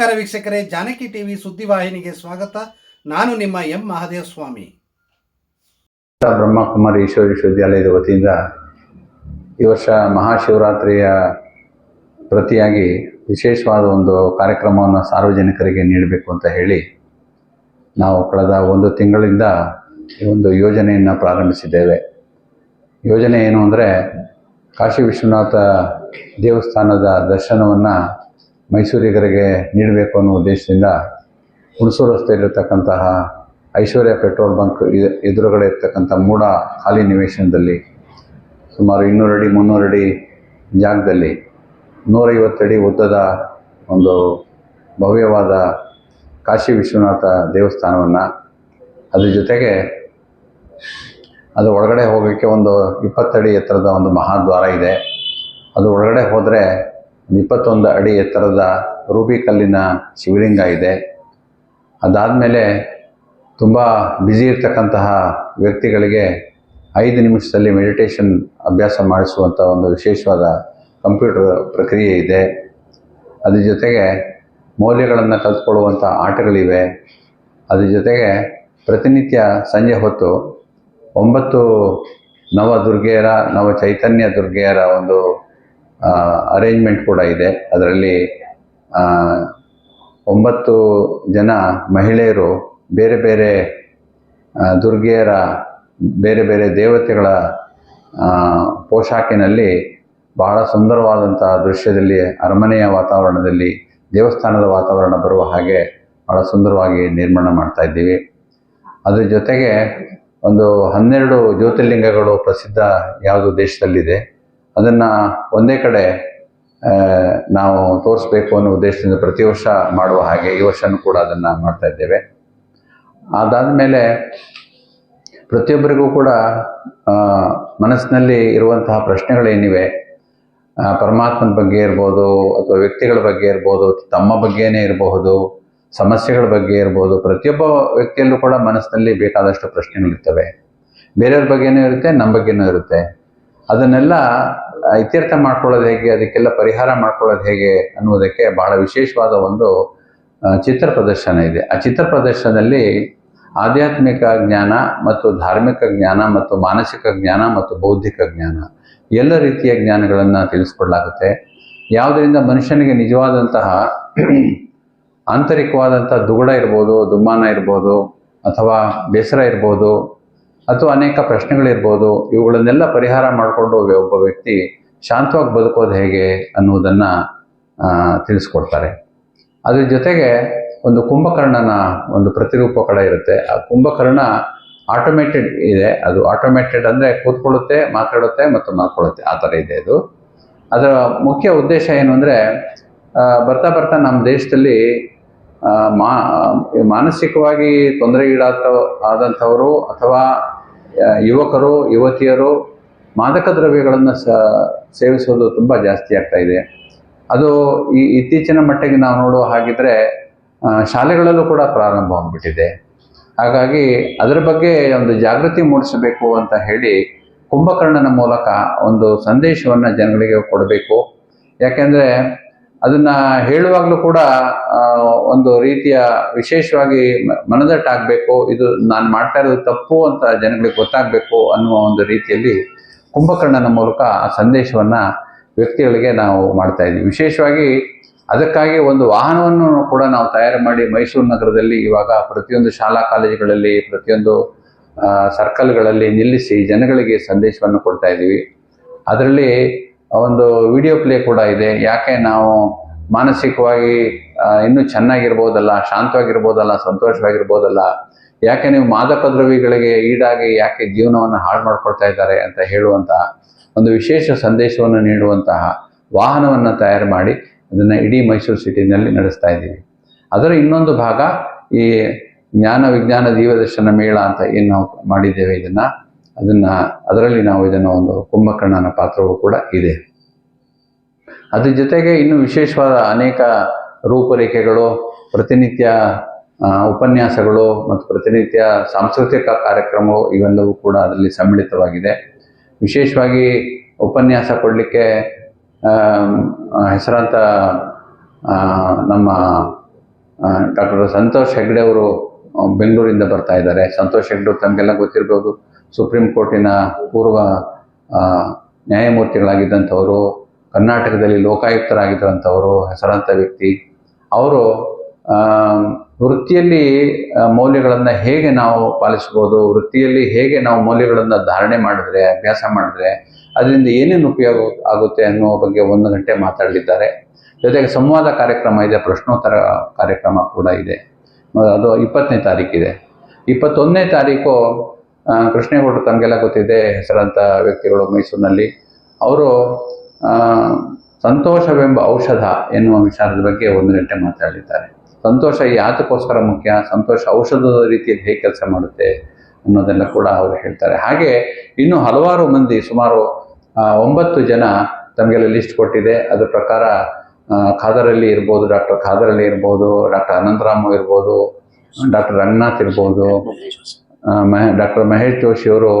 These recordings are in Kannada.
ನಮಸ್ಕಾರ ವೀಕ್ಷಕರೇ, ಜಾನಕಿ ಟಿವಿ ಸುದ್ದಿವಾಹಿನಿಗೆ ಸ್ವಾಗತ. ನಾನು ನಿಮ್ಮ ಎಂ ಮಹಾದೇವ ಸ್ವಾಮಿ ಬ್ರಹ್ಮಕುಮಾರಿ ಈಶ್ವರ ವಿಶ್ವವಿದ್ಯಾಲಯದ ವತಿಯಿಂದ ಈ ವರ್ಷ ಮಹಾಶಿವರಾತ್ರಿಯ ಪ್ರತಿಯಾಗಿ ವಿಶೇಷವಾದ ಒಂದು ಕಾರ್ಯಕ್ರಮವನ್ನು ಸಾರ್ವಜನಿಕರಿಗೆ ನೀಡಬೇಕು ಅಂತ ಹೇಳಿ ನಾವು ಕಳೆದ ಒಂದು ತಿಂಗಳಿಂದ ಈ ಒಂದು ಯೋಜನೆಯನ್ನು ಪ್ರಾರಂಭಿಸಿದ್ದೇವೆ. ಯೋಜನೆ ಏನು ಅಂದರೆ ಕಾಶಿ ವಿಶ್ವನಾಥ ದೇವಸ್ಥಾನದ ದರ್ಶನವನ್ನು ಮೈಸೂರಿಗರಿಗೆ ನೀಡಬೇಕು ಅನ್ನೋ ಉದ್ದೇಶದಿಂದ ಹುಣಸೂರು ರಸ್ತೆಯಲ್ಲಿರ್ತಕ್ಕಂತಹ ಐಶ್ವರ್ಯ ಪೆಟ್ರೋಲ್ ಬಂಕ್ ಎದುರುಗಡೆ ಇರ್ತಕ್ಕಂಥ ಮೂಡ ಖಾಲಿ ನಿವೇಶನದಲ್ಲಿ ಸುಮಾರು ಇನ್ನೂರು ಅಡಿ, ಮುನ್ನೂರು ಅಡಿ ಜಾಗದಲ್ಲಿ ನೂರೈವತ್ತಡಿ ಉದ್ದದ ಒಂದು ಭವ್ಯವಾದ ಕಾಶಿ ವಿಶ್ವನಾಥ ದೇವಸ್ಥಾನವನ್ನು ಅದ್ರ ಜೊತೆಗೆ ಅದು ಒಳಗಡೆ ಹೋಗೋಕ್ಕೆ ಒಂದು ಇಪ್ಪತ್ತಡಿ ಎತ್ತರದ ಒಂದು ಮಹಾದ್ವಾರ ಇದೆ. ಅದು ಒಳಗಡೆ ಹೋದರೆ ಇಪ್ಪತ್ತೊಂದು ಅಡಿ ಎತ್ತರದ ರೂಬಿ ಕಲ್ಲಿನ ಶಿವಲಿಂಗ ಇದೆ. ಅದಾದಮೇಲೆ ತುಂಬ ಬ್ಯುಸಿ ಇರ್ತಕ್ಕಂತಹ ವ್ಯಕ್ತಿಗಳಿಗೆ ಐದು ನಿಮಿಷದಲ್ಲಿ ಮೆಡಿಟೇಷನ್ ಅಭ್ಯಾಸ ಮಾಡಿಸುವಂಥ ಒಂದು ವಿಶೇಷವಾದ ಕಂಪ್ಯೂಟರ್ ಪ್ರಕ್ರಿಯೆ ಇದೆ. ಅದ್ರ ಜೊತೆಗೆ ಮೌಲ್ಯಗಳನ್ನು ಕಲ್ತ್ಕೊಳ್ಳುವಂಥ ಆಟಗಳಿವೆ. ಅದ್ರ ಜೊತೆಗೆ ಪ್ರತಿನಿತ್ಯ ಸಂಜೆ ಹೊತ್ತು ಒಂಬತ್ತು ನವ ದುರ್ಗೆಯರ ನವ ಚೈತನ್ಯ ದುರ್ಗೆಯರ ಒಂದು ಅರೇಂಜ್ಮೆಂಟ್ ಕೂಡ ಇದೆ. ಅದರಲ್ಲಿ ಒಂಬತ್ತು ಜನ ಮಹಿಳೆಯರು, ಬೇರೆ ಬೇರೆ ದುರ್ಗೆಯರ, ಬೇರೆ ಬೇರೆ ದೇವತೆಗಳ ಪೋಷಾಕಿನಲ್ಲಿ ಬಹಳ ಸುಂದರವಾದಂಥ ದೃಶ್ಯದಲ್ಲಿ, ಅರಮನೆಯ ವಾತಾವರಣದಲ್ಲಿ, ದೇವಸ್ಥಾನದ ವಾತಾವರಣ ಬರುವ ಹಾಗೆ ಬಹಳ ಸುಂದರವಾಗಿ ನಿರ್ಮಾಣ ಮಾಡ್ತಾ ಇದ್ದೀವಿ. ಅದ್ರ ಜೊತೆಗೆ ಒಂದು ಹನ್ನೆರಡು ಜ್ಯೋತಿರ್ಲಿಂಗಗಳು ಪ್ರಸಿದ್ಧ ಯಾವುದು ದೇಶದಲ್ಲಿದೆ? ಅದನ್ನು ಒಂದೇ ಕಡೆ ನಾವು ತೋರಿಸ್ಬೇಕು ಅನ್ನೋ ಉದ್ದೇಶದಿಂದ ಪ್ರತಿ ವರ್ಷ ಮಾಡುವ ಹಾಗೆ ಈ ವರ್ಷನೂ ಕೂಡ ಅದನ್ನು ಮಾಡ್ತಾ ಇದ್ದೇವೆ. ಅದಾದ ಮೇಲೆ ಪ್ರತಿಯೊಬ್ಬರಿಗೂ ಕೂಡ ಮನಸ್ಸಿನಲ್ಲಿ ಇರುವಂತಹ ಪ್ರಶ್ನೆಗಳೇನಿವೆ ಪರಮಾತ್ಮನ ಬಗ್ಗೆ ಇರ್ಬೋದು ಅಥವಾ ವ್ಯಕ್ತಿಗಳ ಬಗ್ಗೆ ಇರ್ಬೋದು, ತಮ್ಮ ಬಗ್ಗೆನೇ ಇರಬಹುದು, ಸಮಸ್ಯೆಗಳ ಬಗ್ಗೆ ಇರ್ಬೋದು, ಪ್ರತಿಯೊಬ್ಬ ವ್ಯಕ್ತಿಯಲ್ಲೂ ಕೂಡ ಮನಸ್ಸಿನಲ್ಲಿ ಬೇಕಾದಷ್ಟು ಪ್ರಶ್ನೆಗಳಿರ್ತವೆ. ಬೇರೆಯವ್ರ ಬಗ್ಗೆನೂ ಇರುತ್ತೆ, ನಮ್ಮ ಬಗ್ಗೆನೂ ಇರುತ್ತೆ. ಅದನ್ನೆಲ್ಲ ಇತ್ಯರ್ಥ ಮಾಡ್ಕೊಳ್ಳೋದು ಹೇಗೆ, ಅದಕ್ಕೆಲ್ಲ ಪರಿಹಾರ ಮಾಡ್ಕೊಳ್ಳೋದು ಹೇಗೆ ಅನ್ನುವುದಕ್ಕೆ ಬಹಳ ವಿಶೇಷವಾದ ಒಂದು ಚಿತ್ರ ಪ್ರದರ್ಶನ ಇದೆ. ಆ ಚಿತ್ರ ಪ್ರದರ್ಶನದಲ್ಲಿ ಆಧ್ಯಾತ್ಮಿಕ ಜ್ಞಾನ ಮತ್ತು ಧಾರ್ಮಿಕ ಜ್ಞಾನ ಮತ್ತು ಮಾನಸಿಕ ಜ್ಞಾನ ಮತ್ತು ಬೌದ್ಧಿಕ ಜ್ಞಾನ ಎಲ್ಲ ರೀತಿಯ ಜ್ಞಾನಗಳನ್ನು ತಿಳಿಸ್ಕೊಡ್ಲಾಗುತ್ತೆ. ಯಾವುದರಿಂದ ಮನುಷ್ಯನಿಗೆ ನಿಜವಾದಂತಹ ಆಂತರಿಕವಾದಂಥ ದುಗುಡ ಇರ್ಬೋದು, ದುಮ್ಮಾನ ಇರ್ಬೋದು ಅಥವಾ ಬೇಸರ ಇರ್ಬೋದು ಅಥವಾ ಅನೇಕ ಪ್ರಶ್ನೆಗಳಿರ್ಬೋದು, ಇವುಗಳನ್ನೆಲ್ಲ ಪರಿಹಾರ ಮಾಡಿಕೊಂಡು ಒಬ್ಬ ವ್ಯಕ್ತಿ ಶಾಂತವಾಗಿ ಬದುಕೋದು ಹೇಗೆ ಅನ್ನುವುದನ್ನು ತಿಳಿಸ್ಕೊಡ್ತಾರೆ. ಅದ್ರ ಜೊತೆಗೆ ಒಂದು ಕುಂಭಕರ್ಣನ ಒಂದು ಪ್ರತಿರೂಪ ಕಡೆ ಇರುತ್ತೆ. ಆ ಕುಂಭಕರ್ಣ ಆಟೋಮೇಟೆಡ್ ಇದೆ. ಅದು ಆಟೋಮೇಟೆಡ್ ಅಂದರೆ ಕೂತ್ಕೊಳ್ಳುತ್ತೆ, ಮಾತಾಡುತ್ತೆ ಮತ್ತು ಮಾಡ್ಕೊಳ್ಳುತ್ತೆ ಆ ಥರ ಇದೆ ಅದು. ಅದರ ಮುಖ್ಯ ಉದ್ದೇಶ ಏನು ಅಂದರೆ ಬರ್ತಾ ಬರ್ತಾ ನಮ್ಮ ದೇಶದಲ್ಲಿ ಮಾ, ಮಾನಸಿಕವಾಗಿ ತೊಂದರೆಗೀಡಾದ ಆದಂಥವರು ಅಥವಾ ಯುವಕರು, ಯುವತಿಯರು ಮಾದಕ ದ್ರವ್ಯಗಳನ್ನು ಸ ಸೇವಿಸೋದು ತುಂಬ ಜಾಸ್ತಿ ಆಗ್ತಾ ಇದೆ. ಅದು ಈ ಇತ್ತೀಚಿನ ಮಟ್ಟಿಗೆ ನಾವು ನೋಡುವ ಹಾಗಿದ್ರೆ ಶಾಲೆಗಳಲ್ಲೂ ಕೂಡ ಪ್ರಾರಂಭವಾಗ್ಬಿಟ್ಟಿದೆ ಹಾಗಾಗಿ ಅದರ ಬಗ್ಗೆ ಒಂದು ಜಾಗೃತಿ ಮೂಡಿಸಬೇಕು ಅಂತ ಹೇಳಿ ಕುಂಭಕರ್ಣನ ಮೂಲಕ ಒಂದು ಸಂದೇಶವನ್ನು ಜನಗಳಿಗೆ ಕೊಡಬೇಕು. ಯಾಕೆಂದರೆ ಅದನ್ನು ಹೇಳುವಾಗಲೂ ಕೂಡ ಒಂದು ರೀತಿಯ ವಿಶೇಷವಾಗಿ ಮನದಟ್ಟಾಗಬೇಕು, ಇದು ನಾನು ಮಾಡ್ತಾ ಇರೋದು ತಪ್ಪು ಅಂತ ಜನಗಳಿಗೆ ಗೊತ್ತಾಗಬೇಕು ಅನ್ನುವ ಒಂದು ರೀತಿಯಲ್ಲಿ ಕುಂಭಕರ್ಣನ ಮೂಲಕ ಆ ಸಂದೇಶವನ್ನು ವ್ಯಕ್ತಿಗಳಿಗೆ ನಾವು ಮಾಡ್ತಾ ಇದ್ದೀವಿ ವಿಶೇಷವಾಗಿ ಅದಕ್ಕಾಗಿ ಒಂದು ವಾಹನವನ್ನು ಕೂಡ ನಾವು ತಯಾರು ಮಾಡಿ ಮೈಸೂರು ನಗರದಲ್ಲಿ ಇವಾಗ ಪ್ರತಿಯೊಂದು ಶಾಲಾ ಕಾಲೇಜುಗಳಲ್ಲಿ, ಪ್ರತಿಯೊಂದು ಸರ್ಕಲ್ಗಳಲ್ಲಿ ನಿಲ್ಲಿಸಿ ಜನಗಳಿಗೆ ಸಂದೇಶವನ್ನು ಕೊಡ್ತಾ ಇದ್ದೀವಿ ಅದರಲ್ಲಿ ಒಂದು ವಿಡಿಯೋ ಪ್ಲೇ ಕೂಡ ಇದೆ. ಯಾಕೆ ನಾವು ಮಾನಸಿಕವಾಗಿ ಇನ್ನೂ ಚೆನ್ನಾಗಿರ್ಬೋದಲ್ಲ, ಶಾಂತವಾಗಿರ್ಬೋದಲ್ಲ, ಸಂತೋಷವಾಗಿರ್ಬೋದಲ್ಲ, ಯಾಕೆ ನೀವು ಮಾದಕ ದ್ರವ್ಯಗಳಿಗೆ ಈಡಾಗಿ ಯಾಕೆ ಜೀವನವನ್ನು ಹಾಳು ಮಾಡ್ಕೊಳ್ತಾ ಇದ್ದಾರೆ ಅಂತ ಹೇಳುವಂತಹ ಒಂದು ವಿಶೇಷ ಸಂದೇಶವನ್ನು ನೀಡುವಂತಹ ವಾಹನವನ್ನು ತಯಾರು ಮಾಡಿ ಅದನ್ನು ಇಡೀ ಮೈಸೂರು ಸಿಟಿನಲ್ಲಿ ನಡೆಸ್ತಾ ಇದ್ದೀವಿ. ಅದರ ಇನ್ನೊಂದು ಭಾಗ ಈ ಜ್ಞಾನ ವಿಜ್ಞಾನ ದೀವದರ್ಶನ ಮೇಳ ಅಂತ ಏನು ನಾವು ಮಾಡಿದ್ದೇವೆ ಇದನ್ನು. ಅದನ್ನು, ಅದರಲ್ಲಿ ನಾವು ಇದನ್ನು ಒಂದು ಕುಂಭಕರ್ಣನ ಪಾತ್ರವೂ ಕೂಡ ಇದೆ. ಅದ್ರ ಜೊತೆಗೆ ಇನ್ನು ವಿಶೇಷವಾದ ಅನೇಕ ರೂಪರೇಖೆಗಳು, ಪ್ರತಿನಿತ್ಯ ಉಪನ್ಯಾಸಗಳು ಮತ್ತು ಪ್ರತಿನಿತ್ಯ ಸಾಂಸ್ಕೃತಿಕ ಕಾರ್ಯಕ್ರಮಗಳು ಇವೆಲ್ಲವೂ ಕೂಡ ಅದರಲ್ಲಿ ಸಮ್ಮಿಳಿತವಾಗಿದೆ. ವಿಶೇಷವಾಗಿ ಉಪನ್ಯಾಸ ಕೊಡಲಿಕ್ಕೆ ಹೆಸರಾಂತ ನಮ್ಮ ಡಾಕ್ಟರ್ ಸಂತೋಷ್ ಹೆಗ್ಡೆ ಅವರು ಬೆಂಗಳೂರಿಂದ ಬರ್ತಾ ಇದ್ದಾರೆ. ಸಂತೋಷ್ ಹೆಗ್ಡೆ ತಮಗೆಲ್ಲ ಗೊತ್ತಿರ್ಬೋದು. ಸುಪ್ರೀಂ ಕೋರ್ಟಿನ ಪೂರ್ವ ನ್ಯಾಯಮೂರ್ತಿಗಳಾಗಿದ್ದಂಥವರು, ಕರ್ನಾಟಕದಲ್ಲಿ ಲೋಕಾಯುಕ್ತರಾಗಿದ್ದಂಥವರು ಹೆಸರಾಂತ ವ್ಯಕ್ತಿ, ಅವರು ವೃತ್ತಿಯಲ್ಲಿ ಮೌಲ್ಯಗಳನ್ನು ಹೇಗೆ ನಾವು ಪಾಲಿಸ್ಬೋದು ವೃತ್ತಿಯಲ್ಲಿ ಹೇಗೆ ನಾವು ಮೌಲ್ಯಗಳನ್ನು ಧಾರಣೆ ಮಾಡಿದ್ರೆ, ಅಭ್ಯಾಸ ಮಾಡಿದ್ರೆ, ಅದರಿಂದ ಏನೇನು ಉಪಯೋಗ ಆಗುತ್ತೆ ಅನ್ನೋ ಬಗ್ಗೆ ಒಂದು ಗಂಟೆ ಮಾತಾಡಲಿದ್ದಾರೆ. ಜೊತೆಗೆ ಸಂವಾದ ಕಾರ್ಯಕ್ರಮ ಇದೆ, ಪ್ರಶ್ನೋತ್ತರ ಕಾರ್ಯಕ್ರಮ ಕೂಡ ಇದೆ. ಅದು ಇಪ್ಪತ್ತನೇ ತಾರೀಕಿದೆ. ಇಪ್ಪತ್ತೊಂದನೇ ತಾರೀಕು ಕೃಷ್ಣೇಗೌಡರು ತಮಗೆಲ್ಲ ಗೊತ್ತಿದೆ ಹೆಸರಂತ ವ್ಯಕ್ತಿಗಳು ಮೈಸೂರಿನಲ್ಲಿ. ಅವರು ಸಂತೋಷವೆಂಬ ಔಷಧ ಎನ್ನುವ ವಿಚಾರದ ಬಗ್ಗೆ ಒಂದು ಗಂಟೆ ಮಾತಾಡಿದ್ದಾರೆ. ಸಂತೋಷ ಯಾತಕ್ಕೋಸ್ಕರ ಮುಖ್ಯ, ಸಂತೋಷ ಔಷಧದ ರೀತಿಯಲ್ಲಿ ಹೇಗೆ ಕೆಲಸ ಮಾಡುತ್ತೆ ಅನ್ನೋದೆಲ್ಲ ಕೂಡ ಅವರು ಹೇಳ್ತಾರೆ. ಹಾಗೆ ಇನ್ನು ಹಲವಾರು ಮಂದಿ, ಸುಮಾರು ಒಂಬತ್ತು ಜನ ತಮಗೆಲ್ಲ ಲಿಸ್ಟ್ ಕೊಟ್ಟಿದೆ. ಅದರ ಪ್ರಕಾರ ಖಾದರಲ್ಲಿ ಇರ್ಬೋದು, ಡಾಕ್ಟರ್ ಖಾದರಲ್ಲಿ ಇರ್ಬೋದು, ಡಾಕ್ಟರ್ ಅನಂತರಾಮ್ ಇರ್ಬೋದು, ಡಾಕ್ಟರ್ ರಂಗನಾಥ್ ಇರ್ಬೋದು. ಮಹೇ, ಡಾಕ್ಟರ್ ಮಹೇಶ್ ಜೋಶಿ ಅವರು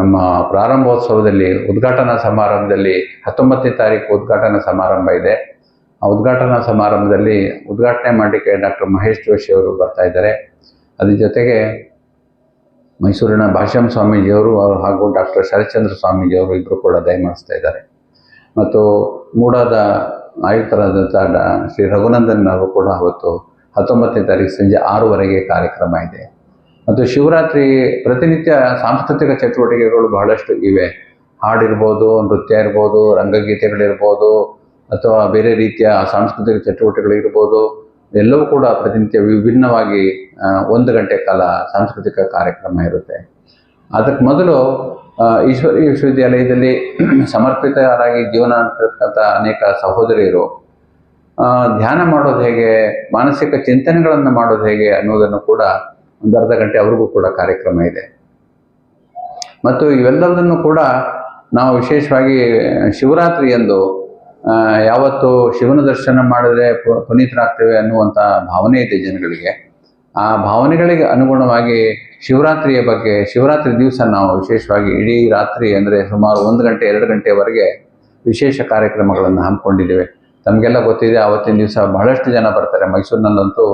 ನಮ್ಮ ಪ್ರಾರಂಭೋತ್ಸವದಲ್ಲಿ, ಉದ್ಘಾಟನಾ ಸಮಾರಂಭದಲ್ಲಿ, ಹತ್ತೊಂಬತ್ತನೇ ತಾರೀಕು ಉದ್ಘಾಟನಾ ಸಮಾರಂಭ ಇದೆ. ಆ ಉದ್ಘಾಟನಾ ಸಮಾರಂಭದಲ್ಲಿ ಉದ್ಘಾಟನೆ ಮಾಡಲಿಕ್ಕೆ ಡಾಕ್ಟರ್ ಮಹೇಶ್ ಜೋಶಿ ಅವರು ಬರ್ತಾ ಇದ್ದಾರೆ. ಅದ್ರ ಜೊತೆಗೆ ಮೈಸೂರಿನ ಭಾಷ್ಯಂ ಸ್ವಾಮೀಜಿಯವರು ಅವರು ಹಾಗೂ ಡಾಕ್ಟರ್ ಶರತ್ಚಂದ್ರ ಸ್ವಾಮೀಜಿಯವರು ಇಬ್ಬರು ಕೂಡ ದಯಮಾಡಿಸ್ತಾ ಇದ್ದಾರೆ. ಮತ್ತು ಮೂಡಾದ ಆಯುಕ್ತರಾದಂಥ ಡಾ ಶ್ರೀ ರಘುನಂದನ್ ಅವರು ಕೂಡ ಅವತ್ತು ಹತ್ತೊಂಬತ್ತನೇ ತಾರೀಕು ಸಂಜೆ ಆರೂವರೆಗೆ ಕಾರ್ಯಕ್ರಮ ಇದೆ. ಮತ್ತು ಶಿವರಾತ್ರಿ ಪ್ರತಿನಿತ್ಯ ಸಾಂಸ್ಕೃತಿಕ ಚಟುವಟಿಕೆಗಳು ಬಹಳಷ್ಟು ಇವೆ. ಹಾಡಿರ್ಬೋದು, ನೃತ್ಯ ಇರ್ಬೋದು, ರಂಗಗೀತೆಗಳಿರ್ಬೋದು, ಅಥವಾ ಬೇರೆ ರೀತಿಯ ಸಾಂಸ್ಕೃತಿಕ ಚಟುವಟಿಕೆಗಳಿರ್ಬೋದು, ಎಲ್ಲವೂ ಕೂಡ ಪ್ರತಿನಿತ್ಯ ವಿಭಿನ್ನವಾಗಿ ಒಂದು ಗಂಟೆ ಕಾಲ ಸಾಂಸ್ಕೃತಿಕ ಕಾರ್ಯಕ್ರಮ ಇರುತ್ತೆ. ಅದಕ್ಕೆ ಮೊದಲು ಈಶ್ವರಿ ವಿಶ್ವವಿದ್ಯಾಲಯದಲ್ಲಿ ಸಮರ್ಪಿತರಾಗಿ ಜೀವನ ನಡೆಸಿರ್ತಕ್ಕಂಥ ಅನೇಕ ಸಹೋದರಿಯರು ಧ್ಯಾನ ಮಾಡೋದು ಹೇಗೆ, ಮಾನಸಿಕ ಚಿಂತನೆಗಳನ್ನು ಮಾಡೋದು ಹೇಗೆ ಅನ್ನೋದನ್ನು ಕೂಡ ಒಂದು ಅರ್ಧ ಗಂಟೆ ಅವ್ರಿಗೂ ಕೂಡ ಕಾರ್ಯಕ್ರಮ ಇದೆ. ಮತ್ತು ಇವೆಲ್ಲದನ್ನು ಕೂಡ ನಾವು ವಿಶೇಷವಾಗಿ ಶಿವರಾತ್ರಿಯಂದು ಯಾವತ್ತು ಶಿವನ ದರ್ಶನ ಮಾಡಿದ್ರೆ ಪುನೀತರಾಗ್ತೇವೆ ಅನ್ನುವಂಥ ಭಾವನೆ ಇದೆ ಜನಗಳಿಗೆ. ಆ ಭಾವನೆಗಳಿಗೆ ಅನುಗುಣವಾಗಿ ಶಿವರಾತ್ರಿಯ ಬಗ್ಗೆ, ಶಿವರಾತ್ರಿ ದಿವಸ ನಾವು ವಿಶೇಷವಾಗಿ ಇಡೀ ರಾತ್ರಿ ಅಂದರೆ ಸುಮಾರು ಒಂದು ಗಂಟೆ, ಎರಡು ಗಂಟೆವರೆಗೆ ವಿಶೇಷ ಕಾರ್ಯಕ್ರಮಗಳನ್ನು ಹಮ್ಮಿಕೊಂಡಿದ್ದೇವೆ. ತಮಗೆಲ್ಲ ಗೊತ್ತಿದೆ ಆವತ್ತಿನ ದಿವಸ ಬಹಳಷ್ಟು ಜನ ಬರ್ತಾರೆ. ಮೈಸೂರಿನಲ್ಲಂತೂ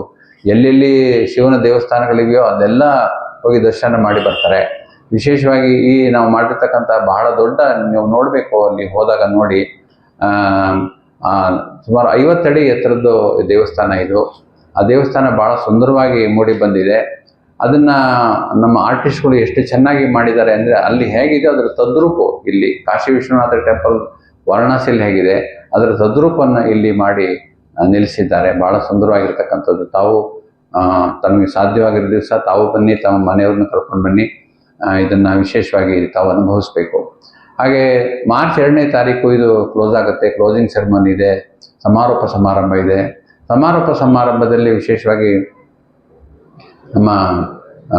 ಎಲ್ಲೆಲ್ಲಿ ಶಿವನ ದೇವಸ್ಥಾನಗಳಿವೆಯೋ ಅದೆಲ್ಲ ಹೋಗಿ ದರ್ಶನ ಮಾಡಿ ಬರ್ತಾರೆ. ವಿಶೇಷವಾಗಿ ಈ ನಾವು ಮಾಡಿರ್ತಕ್ಕಂಥ ಬಹಳ ದೊಡ್ಡ ನೀವು ನೋಡಬೇಕು ಅಲ್ಲಿ ಹೋದಾಗ ನೋಡಿ. ಸುಮಾರು ಐವತ್ತಡಿ ಎತ್ತರದ್ದು ದೇವಸ್ಥಾನ ಇದು. ಆ ದೇವಸ್ಥಾನ ಬಹಳ ಸುಂದರವಾಗಿ ಮೂಡಿ ಬಂದಿದೆ. ಅದನ್ನು ನಮ್ಮ ಆರ್ಟಿಸ್ಟ್ಗಳು ಎಷ್ಟು ಚೆನ್ನಾಗಿ ಮಾಡಿದ್ದಾರೆ ಅಂದರೆ ಅಲ್ಲಿ ಹೇಗಿದೆ ಅದರ ತದ್ರೂಪು ಇಲ್ಲಿ ಕಾಶಿ ವಿಶ್ವನಾಥ ಟೆಂಪಲ್ ವಾರಣಾಸಿಯಲ್ಲಿ ಹೇಗಿದೆ. ಅದರ ತದ್ರೂಪನ್ನು ಇಲ್ಲಿ ಮಾಡಿ ನಿಲ್ಲಿಸಿದ್ದಾರೆ. ಬಹಳ ಸುಂದರವಾಗಿರ್ತಕ್ಕಂಥದ್ದು. ತಾವು ತಮಗೆ ಸಾಧ್ಯವಾಗಿರೋ ದಿವಸ ತಾವು ಬನ್ನಿ, ತಮ್ಮ ಮನೆಯವ್ರನ್ನ ಕರ್ಕೊಂಡು ಬನ್ನಿ. ಇದನ್ನು ವಿಶೇಷವಾಗಿ ತಾವು ಅನುಭವಿಸ್ಬೇಕು. ಹಾಗೆ ಮಾರ್ಚ್ ಎರಡನೇ ತಾರೀಕು ಇದು ಕ್ಲೋಸ್ ಆಗುತ್ತೆ. ಕ್ಲೋಸಿಂಗ್ ಸೆರೆಮನಿ ಇದೆ. ಸಮಾರೋಪ ಸಮಾರಂಭ ಇದೆ. ಸಮಾರೋಪ ಸಮಾರಂಭದಲ್ಲಿ ವಿಶೇಷವಾಗಿ ನಮ್ಮ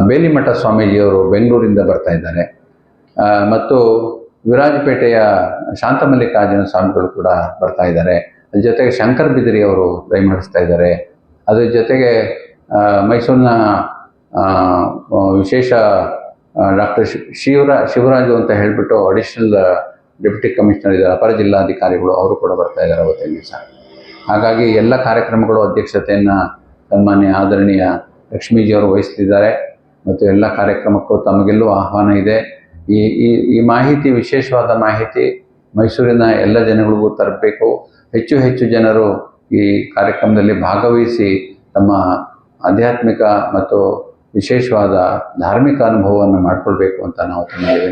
ಬೇಲಿಮಠ ಸ್ವಾಮೀಜಿಯವರು ಬೆಂಗಳೂರಿಂದ ಬರ್ತಾ ಇದ್ದಾರೆ. ಮತ್ತು ವಿರಾಜಪೇಟೆಯ ಶಾಂತಮಲ್ಲಿಕಾರ್ಜುನ ಸ್ವಾಮಿಗಳು ಕೂಡ ಬರ್ತಾ ಇದ್ದಾರೆ. ಜೊತೆಗೆ ಶಂಕರ್ ಬಿದಿರಿ ಅವರು ದಯಮಾಡಿಸ್ತಾ ಇದ್ದಾರೆ. ಅದ್ರ ಜೊತೆಗೆ ಮೈಸೂರಿನ ವಿಶೇಷ ಡಾಕ್ಟರ್ ಶಿವರಾ, ಶಿವರಾಜು ಅಂತ ಹೇಳಿಬಿಟ್ಟು ಅಡಿಷನಲ್ ಡೆಪ್ಯೂಟಿ ಕಮಿಷನರ್ ಇದ್ದಾರೆ. ಅಪರ ಜಿಲ್ಲಾಧಿಕಾರಿಗಳು ಅವರು ಕೂಡ ಬರ್ತಾ ಇದ್ದಾರೆ ಅವತ್ತಿನ ದಿವಸ. ಹಾಗಾಗಿ ಎಲ್ಲ ಕಾರ್ಯಕ್ರಮಗಳು ಅಧ್ಯಕ್ಷತೆಯನ್ನು ಸನ್ಮಾನ್ಯ ಆದರಣೀಯ ಲಕ್ಷ್ಮೀಜಿಯವರು ವಹಿಸ್ತಿದ್ದಾರೆ. ಮತ್ತು ಎಲ್ಲ ಕಾರ್ಯಕ್ರಮಕ್ಕೂ ತಮಗೆಲ್ಲೂ ಆಹ್ವಾನ ಇದೆ. ಈ ಈ ಮಾಹಿತಿ ವಿಶೇಷವಾದ ಮಾಹಿತಿ ಮೈಸೂರಿನ ಎಲ್ಲ ಜನಗಳಿಗೂ ತರಬೇಕು. ಹೆಚ್ಚು ಹೆಚ್ಚು ಜನರು ಈ ಕಾರ್ಯಕ್ರಮದಲ್ಲಿ ಭಾಗವಹಿಸಿ ತಮ್ಮ ಆಧ್ಯಾತ್ಮಿಕ ಮತ್ತು ವಿಶೇಷವಾದ ಧಾರ್ಮಿಕ ಅನುಭವವನ್ನು ಮಾಡಿಕೊಳ್ಬೇಕು ಅಂತ ನಾವು ತಮ್ಮಲ್ಲಿ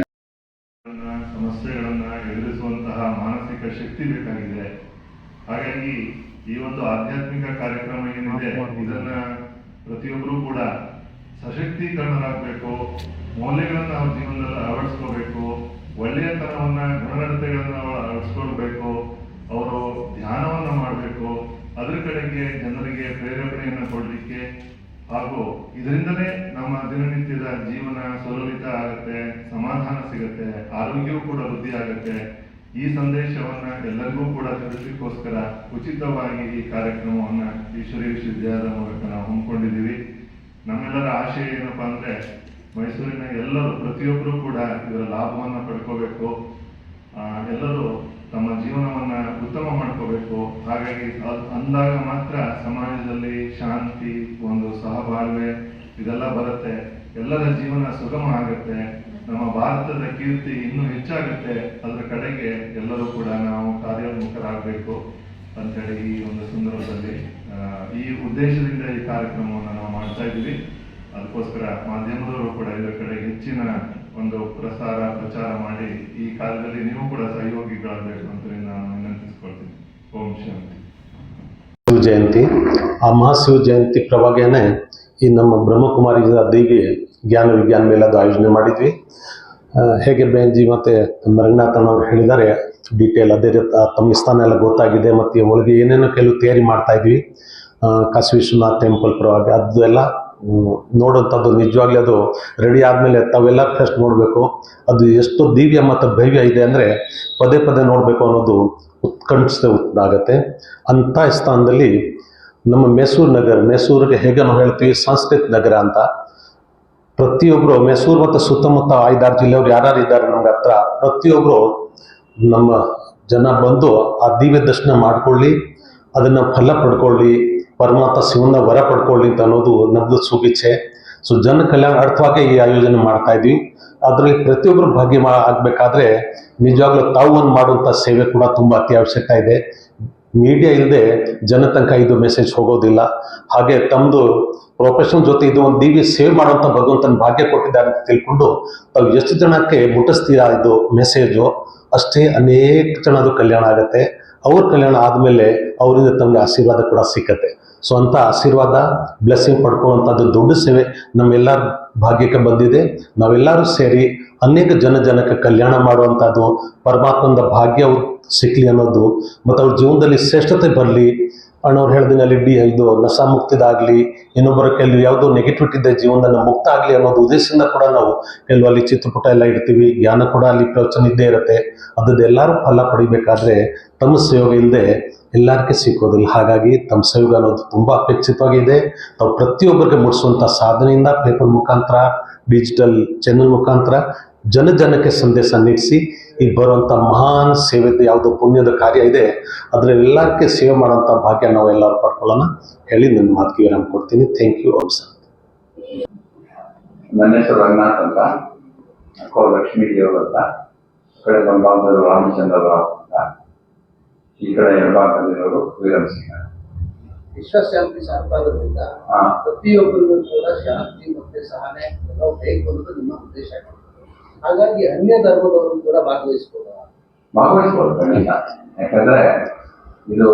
ಸಮಸ್ಯೆಗಳನ್ನು ಎದುರಿಸುವಂತಹ ಮಾನಸಿಕ ಶಕ್ತಿ ಬೇಕಾಗಿದೆ. ಹಾಗಾಗಿ ಈ ಒಂದು ಆಧ್ಯಾತ್ಮಿಕ ಕಾರ್ಯಕ್ರಮ ಏನಿದೆ, ಇದನ್ನ ಪ್ರತಿಯೊಬ್ಬರೂ ಕೂಡ ಸಶಕ್ತೀಕರಣರಾಗಬೇಕು, ಮೌಲ್ಯಗಳನ್ನು ಅವ್ರ ಜೀವನದಲ್ಲಿ ಅಳವಡಿಸ್ಕೋಬೇಕು ಒಳ್ಳೆಯತನವನ್ನ ಗುಣನಡತೆಗಳನ್ನು ಅಳವಡಿಸ್ಕೊಳ್ಬೇಕು ಅವರು ಧ್ಯಾನವನ್ನು ಮಾಡಬೇಕು. ಅದರ ಕಡೆಗೆ ಜನರಿಗೆ ಪ್ರೇರೇಪಣೆಯನ್ನು ಕೊಡಲಿಕ್ಕೆ ಹಾಗೂ ಇದರಿಂದಲೇ ನಮ್ಮ ದಿನನಿತ್ಯದ ಜೀವನ ಸುಲಲಿತ ಆಗುತ್ತೆ, ಸಮಾಧಾನ ಸಿಗುತ್ತೆ, ಆರೋಗ್ಯವೂ ಕೂಡ ವೃದ್ಧಿ ಆಗುತ್ತೆ. ಈ ಸಂದೇಶವನ್ನ ಎಲ್ಲರಿಗೂ ಕೂಡ ತಿಳಿಸಲಿಕ್ಕೋಸ್ಕರ ಉಚಿತವಾಗಿ ಈ ಕಾರ್ಯಕ್ರಮವನ್ನ ಈಶ್ವರಿ ವಿಶ್ವವಿದ್ಯಾಲಯದ ಮೂಲಕ ನಾವು ಹಮ್ಮಿಕೊಂಡಿದ್ದೀವಿ. ನಮ್ಮೆಲ್ಲರ ಆಶಯ ಏನಪ್ಪಾ ಅಂದ್ರೆ ಮೈಸೂರಿನ ಎಲ್ಲರೂ ಪ್ರತಿಯೊಬ್ಬರೂ ಕೂಡ ಇದರ ಲಾಭವನ್ನ ಪಡ್ಕೋಬೇಕು. ಎಲ್ಲರೂ ತಮ್ಮ ಜೀವನವನ್ನ ಉತ್ತಮ ಮಾಡ್ಕೋಬೇಕು. ಹಾಗಾಗಿ ಅದ್ ಅಂದಾಗ ಮಾತ್ರ ಸಮಾಜದಲ್ಲಿ ಶಾಂತಿ, ಒಂದು ಸಹಬಾಳ್ವೆ ಇದೆಲ್ಲ ಬರುತ್ತೆ. ಎಲ್ಲರ ಜೀವನ ಸುಗಮ ಆಗುತ್ತೆ. ನಮ್ಮ ಭಾರತದ ಕೀರ್ತಿ ಇನ್ನೂ ಹೆಚ್ಚಾಗುತ್ತೆ. ಅದರ ಕಡೆಗೆ ಎಲ್ಲರೂ ಕೂಡ ನಾವು ಕಾರ್ಯೋನ್ಮುಖರಾಗಬೇಕು ಅಂತೇಳಿ ಈ ಒಂದು ಸಂದರ್ಭದಲ್ಲಿ ಈ ಉದ್ದೇಶದಿಂದ ಈ ಕಾರ್ಯಕ್ರಮವನ್ನು ನಾವು ಮಾಡ್ತಾ ಇದ್ದೀವಿ. ಅದಕ್ಕೋಸ್ಕರ ಮಾಧ್ಯಮದವರು ಕೂಡ ಇದರ ಕಡೆ ಹೆಚ್ಚಿನ ಒಂದು ಪ್ರಸಾರ ಪ್ರಚಾರ ಮಾಡಿ ಈ ಕಾರ್ಯದಲ್ಲಿ ನೀವು ಕೂಡ ಸಹಯೋಗಿಗಳಾಗಬೇಕು ಅಂತ ನಾನು ವಿನಂತಿಸ್ಕೊಳ್ತೀನಿ. ಓಂ ಶಾಂತಿ. ಜಯಂತಿ. ಆ ಮಹಾಶಿವ ಜಯಂತಿ ಪ್ರವಾಗೇನೆ ಈ ನಮ್ಮ ಬ್ರಹ್ಮಕುಮಾರಿ ದೇವಿ ಜ್ಞಾನ ವಿಜ್ಞಾನ ಮೇಳದ ಆಯೋಜನೆ ಮಾಡಿದ್ವಿ. ಹೇಗೆ ಬೇಂಜಿ ಮತ್ತು ರಂಗನಾಥನ್ ಅವರು ಹೇಳಿದ್ದಾರೆ ಡೀಟೇಲ್ ಅದೇ ರೀತಿ ತಮ್ಮ ಸ್ಥಾನ ಎಲ್ಲ ಗೊತ್ತಾಗಿದೆ ಮತ್ತು ಒಳಗೆ ಏನೇನೋ ಕೆಲವು ತಯಾರಿ ಮಾಡ್ತಾ ಇದ್ವಿ. ವಿಶ್ವನಾಥ್ ಟೆಂಪಲ್ ಪರವಾಗಿ ಅದು ನೋಡುವಂಥದ್ದು ನಿಜವಾಗ್ಲೂ ಅದು ರೆಡಿ ಆದಮೇಲೆ ತಾವೆಲ್ಲ ಫಸ್ಟ್ ನೋಡಬೇಕು. ಅದು ಎಷ್ಟು ದಿವ್ಯ ಮತ್ತು ಭವ್ಯ ಇದೆ ಅಂದರೆ ಪದೇ ಪದೇ ನೋಡಬೇಕು ಅನ್ನೋದು ಉತ್ಕಂಠಿಸಿದ ಆಗುತ್ತೆ. ಅಂಥ ಸ್ಥಾನದಲ್ಲಿ ನಮ್ಮ ಮೈಸೂರು ನಗರ, ಮೈಸೂರಿಗೆ ಹೇಗೆ ನಾವು ಹೇಳ್ತೀವಿ ಸಂಸ್ಕೃತ ನಗರ ಅಂತ. ಪ್ರತಿಯೊಬ್ಬರು ಮೈಸೂರು ಮತ್ತು ಸುತ್ತಮುತ್ತ ಐದಾರು ಜಿಲ್ಲೆಯವರು ಯಾರ್ಯಾರು ಇದ್ದಾರೆ ನಮ್ಗೆ ಹತ್ರ ಪ್ರತಿಯೊಬ್ಬರು ನಮ್ಮ ಜನ ಬಂದು ಆ ದಿವ್ಯ ದರ್ಶನ ಮಾಡಿಕೊಳ್ಳಿ, ಅದನ್ನು ಫಲ ಪಡ್ಕೊಳ್ಳಿ ಪರಮಾತ್ಮ ಶಿವನ ವರ ಪಡ್ಕೊಳ್ಳಿ ಅಂತ ಅನ್ನೋದು ನಮ್ಮದು ಸುಗಿಚ್ಛೆ ಸೊ ಜನ ಕಲ್ಯಾಣ ಅರ್ಥವಾಗಿ ಈ ಆಯೋಜನೆ ಮಾಡ್ತಾ ಇದ್ವಿ. ಅದರಲ್ಲಿ ಪ್ರತಿಯೊಬ್ಬರು ಭಾಗ್ಯ ಆಗಬೇಕಾದ್ರೆ ನಿಜವಾಗ್ಲೂ ತಾವು ಒಂದು ಮಾಡುವಂಥ ಸೇವೆ ಕೂಡ ತುಂಬ ಅತ್ಯವಶ್ಯಕ ಇದೆ. ಮೀಡಿಯಾ ಇಲ್ಲದೆ ಜನ ತನಕ ಇದು ಮೆಸೇಜ್ ಹೋಗೋದಿಲ್ಲ. ಹಾಗೆ ತಮ್ಮದು ಪ್ರೊಫೆಷನ್ ಜೊತೆ ಇದು ಒಂದು ದಿವ್ಯ ಸೇವೆ ಮಾಡುವಂಥ ಭಗವಂತನ ಭಾಗ್ಯ ಕೊಟ್ಟಿದ್ದಾರೆ ಅಂತ ತಿಳ್ಕೊಂಡು ತಾವು ಎಷ್ಟು ಜನಕ್ಕೆ ಮುಟ್ಟಿಸ್ತೀರಾ ಇದು ಮೆಸೇಜು ಅಷ್ಟೇ ಅನೇಕ ಜನದು ಕಲ್ಯಾಣ ಆಗುತ್ತೆ. ಅವ್ರ ಕಲ್ಯಾಣ ಆದಮೇಲೆ ಅವರಿಂದ ತಮಗೆ ಆಶೀರ್ವಾದ ಕೂಡ ಸಿಕ್ಕತ್ತೆ. ಸೊ ಅಂತ ಆಶೀರ್ವಾದ ಬ್ಲೆಸ್ಸಿಂಗ್ ಪಡ್ಕೊಳ್ಳುವಂಥದ್ದು ದೊಡ್ಡ ಸೇವೆ ನಮ್ಮೆಲ್ಲರ ಭಾಗ್ಯಕ್ಕೆ ಬಂದಿದೆ. ನಾವೆಲ್ಲರೂ ಸೇರಿ ಅನೇಕ ಜನ ಜನಕ್ಕೆ ಕಲ್ಯಾಣ ಮಾಡುವಂಥದ್ದು ಪರಮಾತ್ಮನ ಭಾಗ್ಯ ಸಿಕ್ಕಲಿ ಅನ್ನೋದು, ಮತ್ತು ಅವ್ರ ಜೀವನದಲ್ಲಿ ಶ್ರೇಷ್ಠತೆ ಬರಲಿ ಅಣ್ಣವ್ರು ಹೇಳ್ದಂಗೆ ಅಲ್ಲಿ ಡಿ ಇದು ನಸ ಮುಕ್ತಿದಾಗಲಿ ಇನ್ನೊಬ್ಬರ ಕೆಲವು ಯಾವುದೋ ನೆಗೆಟಿವಿಟಿ ಇದೆ ಜೀವನದಲ್ಲಿ ಮುಕ್ತ ಆಗಲಿ ಅನ್ನೋದು ಉದ್ದೇಶದಿಂದ ಕೂಡ ನಾವು ಕೆಲವು ಅಲ್ಲಿ ಚಿತ್ರಪಟ ಎಲ್ಲ ಇಡ್ತೀವಿ. ಜ್ಞಾನ ಕೂಡ ಅಲ್ಲಿ ಪ್ರವಚನ ಇದ್ದೇ ಇರುತ್ತೆ. ಅದರದ್ದು ಎಲ್ಲರೂ ಫಲ ಪಡಿಬೇಕಾದ್ರೆ ತಮ್ಮ ಸೇವೆ ಎಲ್ಲರಿಗೂ ಸಿಕ್ಕೋದಿಲ್ಲ. ಹಾಗಾಗಿ ತಮ್ಮ ಸಹಯೋಗ ಅನ್ನೋದು ತುಂಬ ಅಪೇಕ್ಷಿತವಾಗಿದೆ. ತಾವು ಪ್ರತಿಯೊಬ್ಬರಿಗೆ ಮುಟ್ಟಿಸುವಂಥ ಸಾಧನೆಯಿಂದ ಪೇಪರ್ ಮುಖಾಂತರ, ಡಿಜಿಟಲ್ ಚಾನೆಲ್ ಮುಖಾಂತರ ಜನ ಜನಕ್ಕೆ ಸಂದೇಶ ನೀಡಿಸಿ ಈಗ ಬರುವಂಥ ಮಹಾನ್ ಸೇವೆದು ಯಾವುದೋ ಪುಣ್ಯದ ಕಾರ್ಯ ಇದೆ ಅದರೆಲ್ಲಕ್ಕೆ ಸೇವೆ ಮಾಡೋಂಥ ಭಾಗ್ಯ ನಾವು ಎಲ್ಲರೂ ಪಡ್ಕೊಳ್ಳೋಣ. ಹೇಳಿ ನನ್ನ ಮಾತಿಗೆ ನಾನು ಕೊಡ್ತೀನಿ. ಥ್ಯಾಂಕ್ ಯು ಸರ್ ನನ್ನ ಹೆಸರು ರಂಗನಾಥ್ ಅಂತ. ಲಕ್ಷ್ಮೀ ದೇವರು ಅಂತ ಕಡೆ ರಾಮಚಂದ್ರ ಅಂತ. ಈ ಕಡೆ ಎಡಭಾಗದಲ್ಲಿರೋರು ವೀರಂ ಸಿಂಗ್ ವಿಶ್ವಶಾಂತಿ ಹಾ. ಪ್ರತಿಯೊಬ್ಬರಿಗೂ ಕೂಡ ಶಾಂತಿ ಮತ್ತೆ ಸಹನೆ ಎಲ್ಲವೂ ಬೇಕು ಅನ್ನೋದು ನಿಮ್ಮ ಉದ್ದೇಶ ಹಾಗಾಗಿ ಅನ್ಯ ಧರ್ಮದವರು ಕೂಡ ಭಾಗವಹಿಸ್ಬೋದು. ಭಾಗವಹಿಸ್ಬೋದು ಖಂಡಿತ. ಯಾಕಂದ್ರೆ ಇದು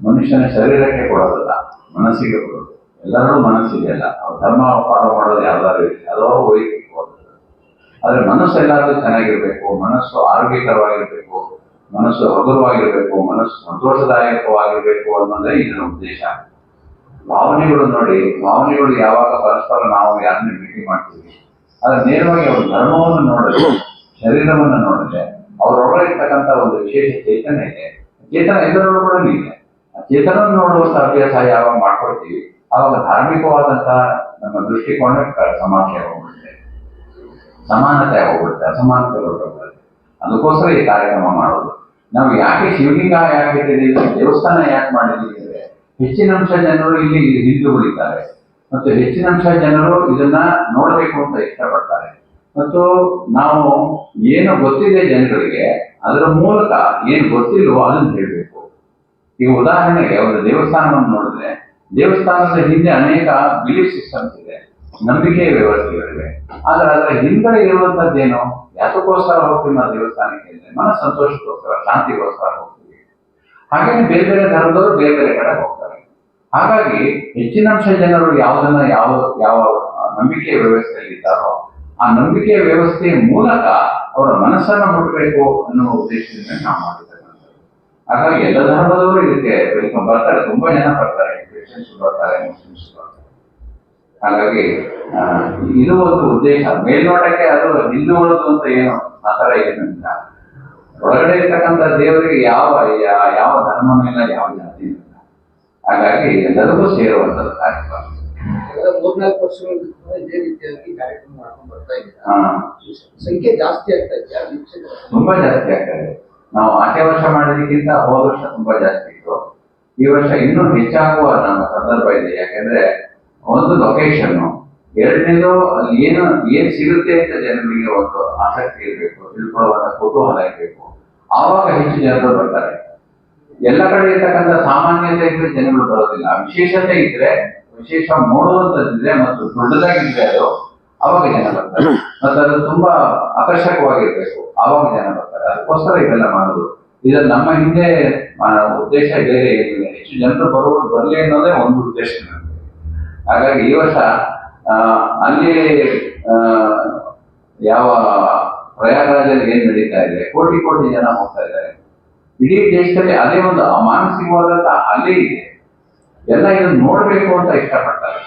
ಮನುಷ್ಯನ ಶರೀರಕ್ಕೆ ಕೊಡೋದಲ್ಲ ಮನಸ್ಸಿಗೆ ಕೊಡೋದು. ಎಲ್ಲರೂ ಮನಸ್ಸಿದೆಯಲ್ಲ ಅವ್ರ ಧರ್ಮ ಫಾಲೋ ಮಾಡೋದು ಯಾವ್ದಾದ್ರು ಇರಲಿ ಅದೋ ವೈಯಕ್ತಿಕವಾದದ್ದು ಆದ್ರೆ ಮನಸ್ಸು ಎಲ್ಲಾದ್ರೂ ಚೆನ್ನಾಗಿರ್ಬೇಕು ಮನಸ್ಸು ಆರೋಗ್ಯಕರವಾಗಿರ್ಬೇಕು ಮನಸ್ಸು ಹಗುರವಾಗಿರ್ಬೇಕು, ಮನಸ್ಸು ಸಂತೋಷದಾಯಕವಾಗಿರ್ಬೇಕು ಅನ್ನೋದೇ ಇದರ ಉದ್ದೇಶ. ಭಾವನೆಗಳು ನೋಡಿ, ಭಾವನೆಗಳು ಯಾವಾಗ ಪರಸ್ಪರ ನಾವು ಯಾರನ್ನೇ ಭೇಟಿ ಮಾಡ್ತೀವಿ, ಆದ್ರೆ ನೇರವಾಗಿ ಅವ್ರ ಧರ್ಮವನ್ನು ನೋಡಿದ್ರೆ ಶರೀರವನ್ನು ನೋಡಿದ್ರೆ ಅವರೊಳಗಿರ್ತಕ್ಕಂಥ ಒಂದು ವಿಶೇಷ ಚೇತನ ಇದೆ. ಚೇತನ ಎಲ್ಲರೊಳಗೂ ಇದೆ. ಆ ಚೇತನ ನೋಡುವಂತ ಅಭ್ಯಾಸ ಯಾವಾಗ ಮಾಡ್ಕೊಳ್ತೀವಿ ಆವಾಗ ಧಾರ್ಮಿಕವಾದಂತಹ ನಮ್ಮ ದೃಷ್ಟಿಕೋನ ಸಮಾಜ ಹೋಗ್ಬಿಡುತ್ತೆ. ಸಮಾನತೆ ಹೋಗ್ಬಿಡುತ್ತೆ ಅಸಮಾನತೆ ಹೊರಟೋಗ್ಬಿಡುತ್ತೆ ಅದಕ್ಕೋಸ್ಕರ ಈ ಕಾರ್ಯಕ್ರಮ ಮಾಡೋದು. ನಾವು ಯಾಕೆ ಶಿವಲಿಂಗ ಯಾಕೆ ದೇವಸ್ಥಾನ ಯಾಕೆ ಮಾಡಿದ್ದೀವಿ? ಅಂದರೆ ಹೆಚ್ಚಿನ ಅಂಶ ಜನರು ಇಲ್ಲಿ ಹಿಂದೂಗಳಿದ್ದಾರೆ ಮತ್ತು ಹೆಚ್ಚಿನ ಅಂಶ ಜನರು ಇದನ್ನ ನೋಡಬೇಕು ಅಂತ ಇಷ್ಟಪಡ್ತಾರೆ. ಮತ್ತು ನಾವು ಏನು ಗೊತ್ತಿದೆ ಜನಗಳಿಗೆ, ಅದರ ಮೂಲಕ ಏನು ಗೊತ್ತಿಲ್ಲವೋ ಅದನ್ನು ಹೇಳಬೇಕು. ಈಗ ಉದಾಹರಣೆಗೆ ಒಂದು ದೇವಸ್ಥಾನವನ್ನು ನೋಡಿದ್ರೆ, ದೇವಸ್ಥಾನದ ಹಿಂದೆ ಅನೇಕ ಬಿಲೀಫ್ ಸಿಸ್ಟಮ್ಸ್ ಇದೆ. ನಂಬಿಕೆಯ ವ್ಯವಸ್ಥೆಗಳಿವೆ. ಆದ್ರೆ ಅದರ ಹಿಂದೆ ಇರುವಂತದ್ದೇನು ಯಾತಕ್ಕೋಸ್ಕರ ಹೋಗ್ತೀವಿ ನಾವು ದೇವಸ್ಥಾನಕ್ಕೆ ಅಂದ್ರೆ ಮನ ಸಂತೋಷಕ್ಕೋಸ್ಕರ, ಶಾಂತಿಗೋಸ್ಕರ ಹೋಗ್ತೀವಿ. ಹಾಗೇನೆ ಬೇರೆ ಬೇರೆ ಧರ್ಮದವರು ಬೇರೆ ಬೇರೆ ಕಡೆ ಹೋಗ್ತಾರೆ. ಹಾಗಾಗಿ ಹೆಚ್ಚಿನ ಅಂಶ ಜನರು ಯಾವುದನ್ನ ಯಾವ ಯಾವ ನಂಬಿಕೆಯ ವ್ಯವಸ್ಥೆಯಲ್ಲಿ ಇದ್ದಾರೋ ಆ ನಂಬಿಕೆಯ ವ್ಯವಸ್ಥೆಯ ಮೂಲಕ ಅವರ ಮನಸ್ಸನ್ನು ಮುಟ್ಟಬೇಕು ಅನ್ನೋ ಉದ್ದೇಶದಿಂದ ನಾವು ಮಾಡಿರ್ತಕ್ಕಂಥದ್ದು ಹಾಗಾಗಿ ಎಲ್ಲ ಧರ್ಮದವರು ಇದಕ್ಕೆ ಬರ್ತಾರೆ. ತುಂಬಾ ಜನ ಬರ್ತಾರೆ. ಕ್ರಿಶ್ಚಿಯನ್ಸ್ ಬರ್ತಾರೆ ಮುಸ್ಲಿಮ್ಸ್ ಬರ್ತಾರೆ. ಹಾಗಾಗಿ ಇದು ಒಂದು ಉದ್ದೇಶ. ಮೇಲ್ನೋಟಕ್ಕೆ ಅದು ನಿಲ್ಲುವುದು ಅಂತ ಏನು ಆ ತರ ಏನಿಲ್ಲ ಒಳಗಡೆ ಇರ್ತಕ್ಕಂಥ ದೇವರಿಗೆ ಯಾವ ಯಾವ ಧರ್ಮ ಮೇಲೆ ಯಾವ ಜಾತಿ ಇಲ್ಲ. ಹಾಗಾಗಿ ಎಲ್ಲರಿಗೂ ಸೇರುವಂಥದ್ದು ಕಾರ್ಯಕ್ರಮ. ಮೂರ್ನಾಲ್ಕು ವರ್ಷಗಳಿಂದ ಇದೇ ರೀತಿಯಾಗಿ ಕಾರ್ಯಕ್ರಮ ಮಾಡ್ಕೊಂಡು ಬರ್ತಾ ಸಂಖ್ಯೆ ಜಾಸ್ತಿ ಆಗ್ತಾ ಇದೆ ತುಂಬಾ ಜಾಸ್ತಿ ಆಗ್ತದೆ ನಾವು ಆಚೆ ವರ್ಷ ಮಾಡಿದಕ್ಕಿಂತ ಹೋದ ವರ್ಷ ತುಂಬಾ ಜಾಸ್ತಿ ಇತ್ತು. ಈ ವರ್ಷ ಇನ್ನೂ ಹೆಚ್ಚಾಗುವ ನಮ್ಮ ಸಂದರ್ಭ ಇದೆ. ಯಾಕಂದ್ರೆ ಒಂದು ಲೊಕೇಶನ್ ಎರಡನೇದು ಅಲ್ಲಿ ಏನು, ಏನ್ ಸಿಗುತ್ತೆ ಅಂತ ಜನರಿಗೆ ಒಂದು ಆಸಕ್ತಿ ಇರಬೇಕು, ತಿಳ್ಕೊಳ್ಳುವಂತ ಕುತೂಹಲ ಇರಬೇಕು. ಆವಾಗ ಹೆಚ್ಚು ಜನರು ಬರ್ತಾರೆ. ಎಲ್ಲ ಕಡೆ ಇರ್ತಕ್ಕಂಥ ಸಾಮಾನ್ಯತೆ ಇದ್ರೆ ಜನಗಳು ಬರೋದಿಲ್ಲ. ವಿಶೇಷತೆ ಇದ್ರೆ, ವಿಶೇಷ ನೋಡುವಂತದ್ದಿದ್ರೆ ಮತ್ತು ದೊಡ್ಡದಾಗಿದ್ರೆ ಅದು ಅವಾಗ ಜನ ಬರ್ತಾರೆ. ಮತ್ತು ಅದು ತುಂಬಾ ಆಕರ್ಷಕವಾಗಿರ್ಬೇಕು. ಆವಾಗ ಜನ ಬರ್ತಾರೆ. ಅದಕ್ಕೋಸ್ಕರ ಇದೆಲ್ಲ ಮಾಡೋದು. ಇದರ ನಮ್ಮ ಹಿಂದೆ ಉದ್ದೇಶ ಬೇರೆ ಏನಿಲ್ಲ ಹೆಚ್ಚು ಜನರು ಬರುವ ಬರಲಿ ಅನ್ನೋದೇ ಒಂದು ಉದ್ದೇಶ ಹಾಗಾಗಿ ಈ ವರ್ಷ ಅಲ್ಲಿ ಯಾವ ಪ್ರಯಾಗರಾಜಲ್ಲಿ ಏನ್ ನಡೀತಾ ಇದೆ, ಕೋಟಿ ಕೋಟಿ ಜನ ಹೋಗ್ತಾ ಇದ್ದಾರೆ. ಇಡೀ ದೇಶದಲ್ಲಿ ಅದೇ ಒಂದು ಮಾನಸಿಕವಾದಂತ ಅಲೆ ಇದೆ. ಎಲ್ಲ ಇದನ್ನು ನೋಡ್ಬೇಕು ಅಂತ ಇಷ್ಟಪಡ್ತಾರೆ.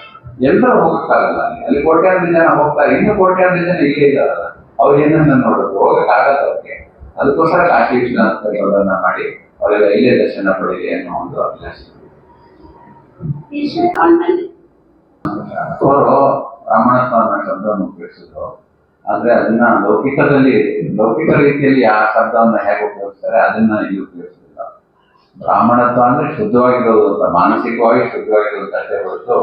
ಎಲ್ಲರೂ ಹೋಗಕ್ಕಾಗಲ್ಲ ಅಲ್ಲಿ. ಅಲ್ಲಿ ಕೋಟ್ಯಾಂತರ ಜನ ಹೋಗ್ತಾರೆ. ಇನ್ನು ಕೋಟ್ಯಾಂತರ ಜನ ಇಲ್ಲೇ ಇದ್ದಾರಲ್ಲ. ಅವ್ರು ಏನನ್ನ ನೋಡೋದು? ಹೋಗಕ್ಕಾಗಲ್ಲ ಅವ್ರಿಗೆ. ಅದಕ್ಕೋಸ್ಕರ ಕಾಶಿ ವಿಶ್ವನಾಥ ಮಾಡಿ, ಅವರೆಲ್ಲ ಇಲ್ಲೇ ದರ್ಶನ ಪಡೆಯಲಿ ಅನ್ನೋ ಒಂದು ಅಭಿಲಾಷೆ. ಅವರು ಬ್ರಾಹ್ಮಣತ್ವ ಅನ್ನೋ ಶಬ್ದವನ್ನು ಉಪಯೋಗಿಸಿದ್ರು. ಆದ್ರೆ ಅದನ್ನ ಲೌಕಿಕದಲ್ಲಿ ಲೌಕಿಕ ರೀತಿಯಲ್ಲಿ ಆ ಶಬ್ದವನ್ನು ಹೇಗೆ ಉಪಯೋಗಿಸ್ತಾರೆ ಅದನ್ನ ಇಲ್ಲಿ ಉಪಯೋಗಿಸಲಿಲ್ಲ ಬ್ರಾಹ್ಮಣತ್ವ ಅಂದ್ರೆ ಶುದ್ಧವಾಗಿರೋದು ಅಂತ ಮಾನಸಿಕವಾಗಿ ಶುದ್ಧವಾಗಿರೋದು ಅಷ್ಟೇ ಹೊರತು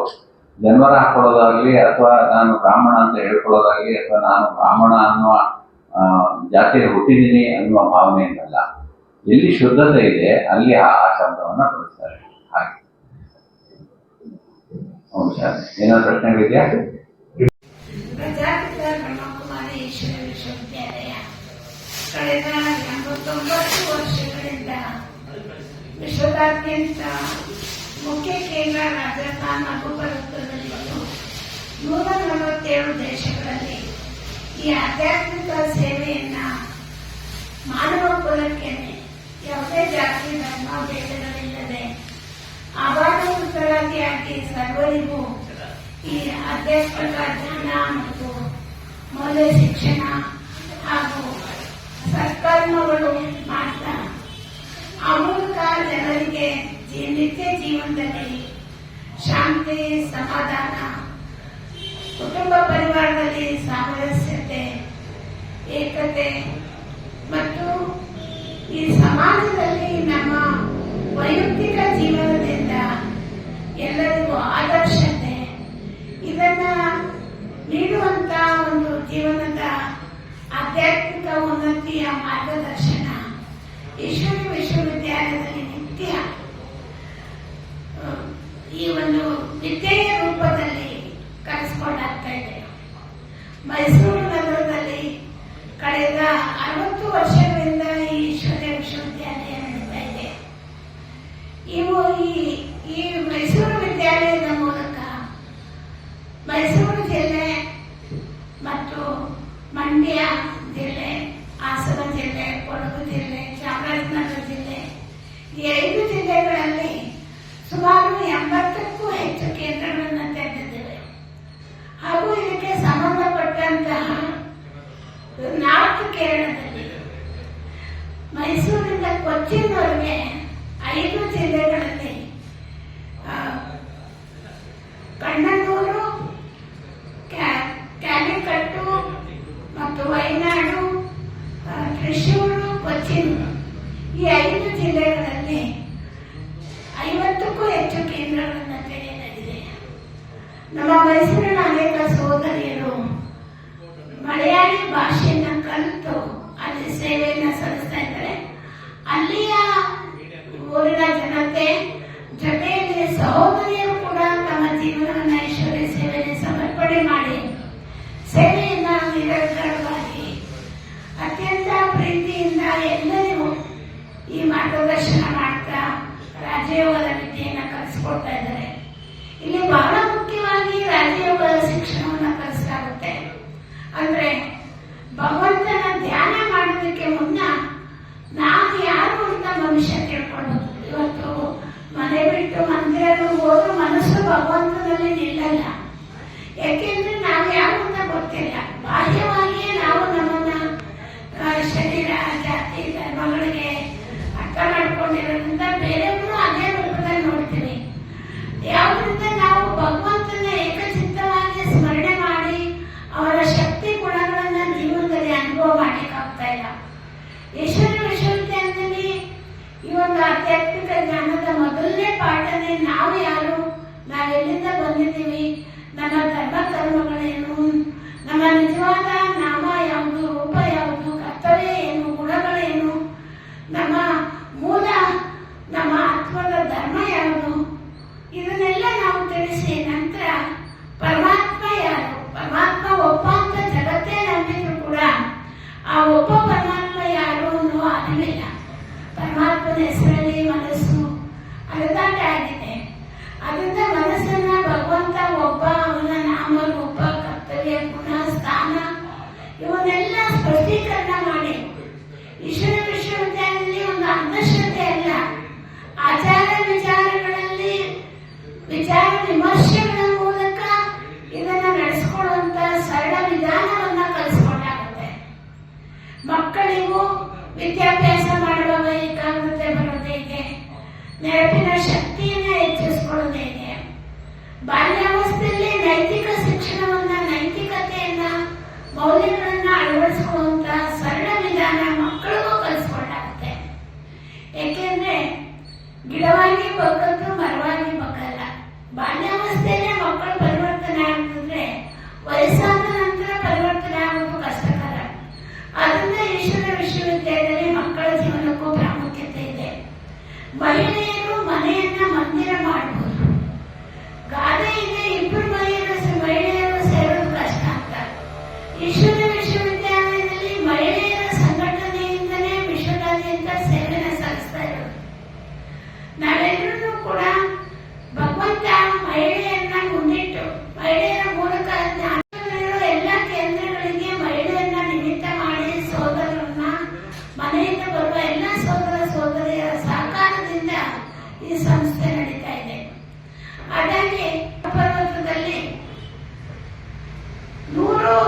ಜನ್ಮರ ಹಾಕೊಳ್ಳೋದಾಗ್ಲಿ ಅಥವಾ ನಾನು ಬ್ರಾಹ್ಮಣ ಅಂತ ಹೇಳ್ಕೊಳ್ಳೋದಾಗ್ಲಿ ಅಥವಾ ನಾನು ಬ್ರಾಹ್ಮಣ ಅನ್ನುವ ಆ, ಜಾತಿಯಲ್ಲಿ ಹುಟ್ಟಿದ್ದೀನಿ ಅನ್ನುವ ಭಾವನೆಯಿಂದಲ್ಲ ಎಲ್ಲಿ ಶುದ್ಧತೆ ಇದೆ ಅಲ್ಲಿ ಆ ಶಬ್ದವನ್ನು ಬಳಸ್ತಾರೆ. ಹೌದು ಸರ್. ಏನಾದ್ರು ಪ್ರಶ್ನೆಗಳಿದೆಯಾ ಪ್ರಜಾಪಿತ ಬ್ರಹ್ಮಕುಮಾರಿ ಈಶ್ವರ ವಿಶ್ವವಿದ್ಯಾಲಯ. ಕಳೆದ ಎಂಬತ್ತೊಂಬತ್ತು ವರ್ಷಗಳಿಂದ ವಿಶ್ವದಾದ್ಯಂತ ಮುಖ್ಯ ಕೇಂದ್ರ ರಾಜಸ್ಥಾನ ಹಾಗೂ ಭಾರತದಲ್ಲಿದ್ದು ನೂರ ನಲವತ್ತೇಳು ದೇಶಗಳಲ್ಲಿ ಈ ಆಧ್ಯಾತ್ಮಿಕ ಸೇವೆಯನ್ನ ಮಾನವ ಕುಲಕ್ಕೆ ಯಾವುದೇ ಜಾತಿ, ಧರ್ಮ, ಭೇದಗಳಿಲ್ಲದೆ ಆಭಾಸರಾಗಿ ಸರ್ವರಿಗೂ ಈ ಆಧ್ಯಾತ್ಮಿಕ ಜ್ಞಾನ ಮತ್ತು ಮೌಲ್ಯ ಶಿಕ್ಷಣ ಹಾಗೂ ಸತ್ಕರ್ಮಗಳು ಮಾಡ್ತಾ ಆ ಜನರಿಗೆ ನಿತ್ಯ ಜೀವನದಲ್ಲಿ ಶಾಂತಿ, ಸಮಾಧಾನ, ಕುಟುಂಬ ಪರಿವಾರದಲ್ಲಿ ಸಾಮರಸ್ಯತೆ, ಏಕತೆ ಮತ್ತು ಈ ಸಮಾಜದಲ್ಲಿ ನಮ್ಮ ಎಲ್ಲರಿಗೂ ಆದರ್ಶತೆ. ಇದನ್ನ ನೀಡುವಂತ ಒಂದು ಜೀವನದ ಆಧ್ಯಾತ್ಮಿಕ ಉನ್ನತಿಯ ಮಾರ್ಗದರ್ಶನ ಈಶ್ವರಿ ವಿಶ್ವವಿದ್ಯಾಲಯದಲ್ಲಿ ನಿತ್ಯ ಆ, ಈ ಒಂದು ವಿದ್ಯೆಯ ರೂಪದಲ್ಲಿ ಕಲಿಸ್ಕೊಂಡಾಗ್ತಾ ಇದೆ ಮೈಸೂರು ನಗರದಲ್ಲಿ ಕಳೆದ ಅರವತ್ತು ವರ್ಷಗಳಿಂದ ಈ ಈಶ್ವರ್ಯ ವಿಶ್ವವಿದ್ಯಾಲಯ ನಡೀತಾ ಇದೆ ಇವು ಈ ಈ ಮೈಸೂರು ವಿದ್ಯಾಲಯದ ಮೂಲಕ ಮೈಸೂರು ಜಿಲ್ಲೆ ಮತ್ತು ಮಂಡ್ಯ ಜಿಲ್ಲೆ ಹಾಸನ ಜಿಲ್ಲೆ ಕೊಡಗು ಜಿಲ್ಲೆ ಚಾಮರಾಜನಗರ ಜಿಲ್ಲೆ ಈ ಐದು ಜಿಲ್ಲೆಗಳಲ್ಲಿ ಸುಮಾರು ಎಂಬತ್ತಕ್ಕೂ ಹೆಚ್ಚು ಕೇಂದ್ರಗಳನ್ನು ತೆರೆದಿದ್ದೇವೆ ಹಾಗೂ ಇದಕ್ಕೆ ಸಂಬಂಧಪಟ್ಟಂತಹ ನಾರ್ತ್ ಕೇರಳದಲ್ಲಿ ಮೈಸೂರಿಂದ ಕೊಚ್ಚಿನವರೆಗೆ ಐದು ಜಿಲ್ಲೆಗಳಲ್ಲಿ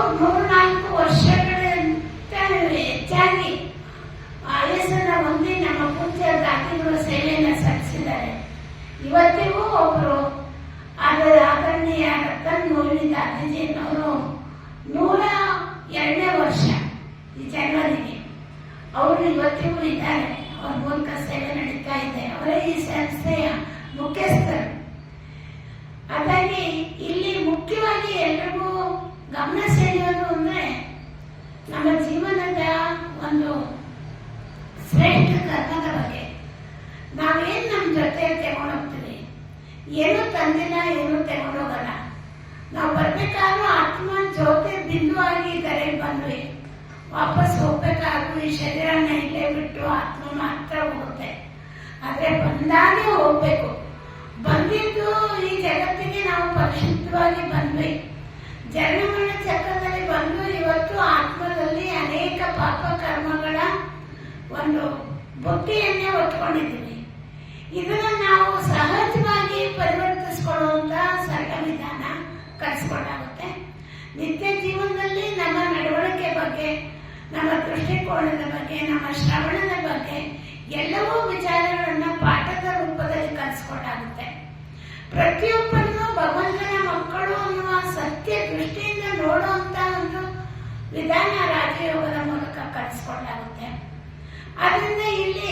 Vamos lá. ಒಂದು ಬೊಕ್ಕೆಯನ್ನೇ ಒತ್ಕೊಂಡಿದ್ದೀವಿ ಇದನ್ನ ನಾವು ಸಹಜವಾಗಿ ಪರಿವರ್ತಿಸಿಕೊಳ್ಳುವಂತ ಸರಳ ವಿಧಾನ ಕಲಿಸ್ಕೊಂಡಾಗುತ್ತೆ. ನಿತ್ಯ ಜೀವನದಲ್ಲಿ ನಮ್ಮ ನಡವಳಿಕೆ ಬಗ್ಗೆ, ನಮ್ಮ ದೃಷ್ಟಿಕೋನದ ಬಗ್ಗೆ, ನಮ್ಮ ಶ್ರವಣದ ಬಗ್ಗೆ ಎಲ್ಲವೂ ವಿಚಾರಗಳನ್ನ ಪಾಠದ ರೂಪದಲ್ಲಿ ಕಲಿಸ್ಕೊಂಡಾಗುತ್ತೆ. ಪ್ರತಿಯೊಬ್ಬರನ್ನು ಭಗವಂತನ ಮಕ್ಕಳು ಅನ್ನುವ ಸತ್ಯ ದೃಷ್ಟಿಯಿಂದ ನೋಡುವಂತ ಒಂದು ವಿಧಾನ ರಾಜಯೋಗದ ಮೂಲಕ ಕಲಿಸ್ಕೊಂಡಾಗುತ್ತೆ. ಆದ್ರಿಂದ ಇಲ್ಲಿ